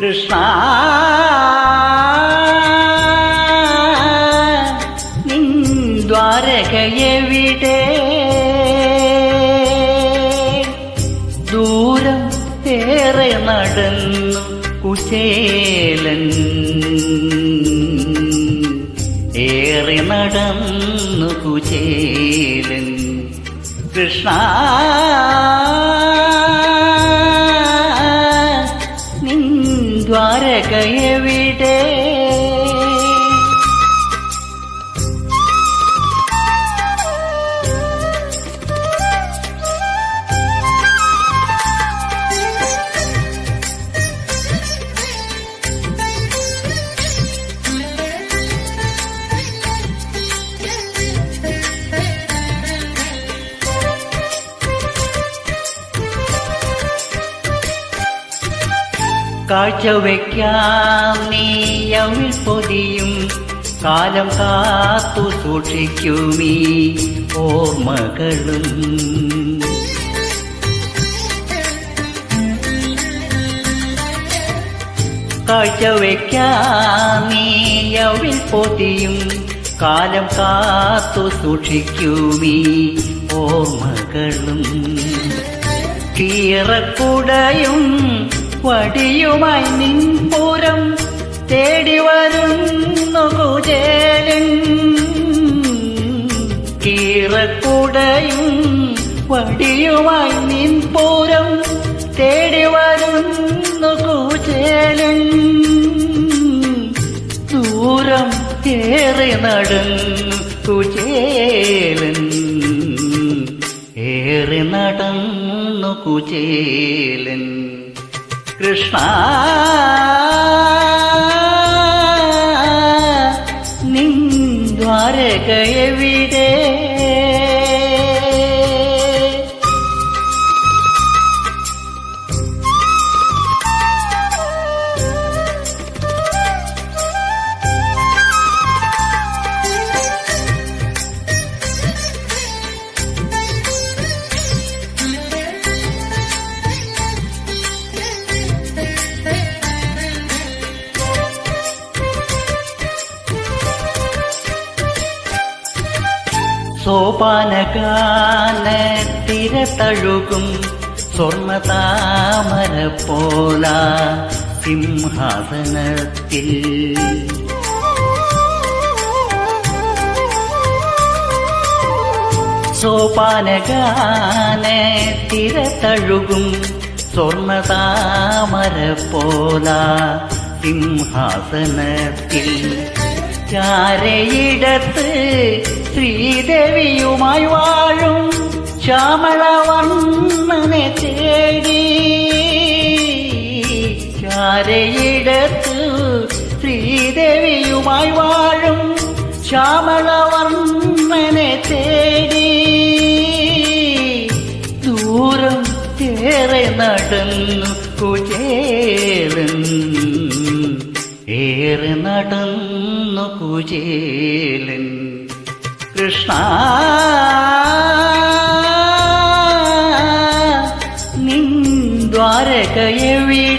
കൃഷ്ണ. നിൻ ദ്വാരകയെവിടെ? ദൂരം ഏറെ നടന്നു കുശേലൻ. ഏറെ നടന്നു കുചേലൻ കൃഷ്ണ. കാഴ്ചവെക്കാം. നീയവിൽ പൊതിയും കാലം കാത്തു സൂക്ഷിക്കുമീ ഓർമ്മകളും. കാഴ്ചവെക്കാം. നീയവിൽ പൊതിയും കാലം കാത്തു സൂക്ഷിക്കുമീ ഓർമ്മകളും. കീറക്കുടയും വടിയുമായി നിൻപുരം തേടി വരുന്നു കുചേലൻ. കീറക്കുടയും വടിയുമായി നിൻപുരം തേടി വരുന്നു കുചേലൻ. ദൂരം ഏറെ നടൻ കുചേലൻ. ഏറെ നടന്നു കുചേലൻ. കൃഷ്ണ സോപാനഗാനത്തിര തഴുകും സ്വർണ താമര പോല സിംഹാസനത്തിൽ സോപാനഗാനത്തിര തഴുകും സ്വർണ താമര പോല സിംഹാസനത്തിൽ ചാരയിടത്ത് ശ്രീദേവിയുമായി വാഴും ശ്യാമളവർണനെ തേടി. ചാരയിടത്ത് ശ്രീദേവിയുമായി വാഴും ശ്യാമളവർണനെ തേടി. ദൂരം ഏറെ നടന്നു നടന്നു കുചേലൻ കൃഷ്ണ. നിൻ ദ്വാരകയെവിടെ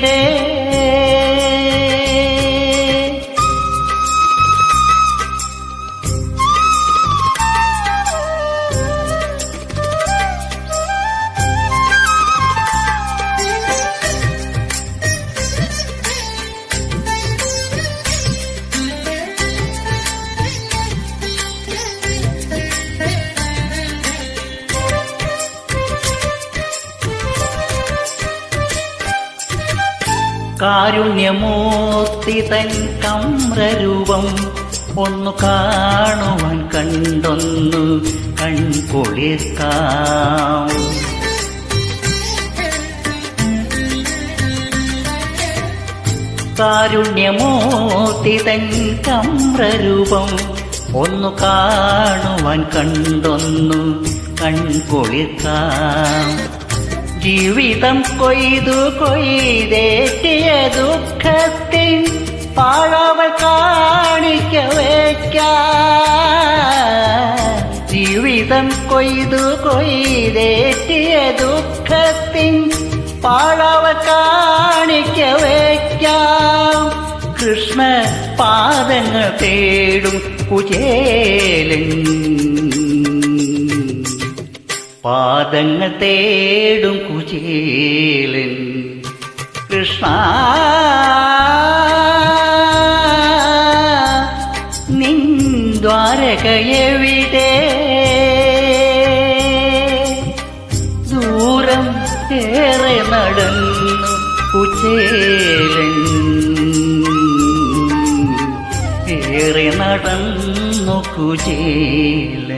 കാരുണ്യമൂർത്തി തൻ കമ്രരൂപം ഒന്നു കാണുവാൻ കണ്ടൊന്നു കൺകൊളിർക്കാം. കാരുണ്യമൂർത്തി തൻ കമ്രരൂപം ഒന്നു കാണുവാൻ കണ്ടൊന്നു കൺകൊളിർക്കാം. ജീവിതം കൊയ്തു കൊയ്തേറ്റിയ ദുഃഖത്തിൻ പാഴവൾ കാണിക്ക വയ്ക്ക. ജീവിതം കൊയ്തു കൊയ്തേറ്റിയ ദുഃഖത്തിൻ പാളവ കാണിക്ക വയ്ക്കാം. കൃഷ്ണ പാദങ്ങൾ തേടും കുചേലൻ പാദങ്ങൾ തേടും കുചേലൻ കൃഷ്ണ. നിന്ദ്വാരകയെവിടെ ദൂരം ഏറെ നടന്നു കുചേലൻ. ഏറെ നടന്നു കുചേലൻ.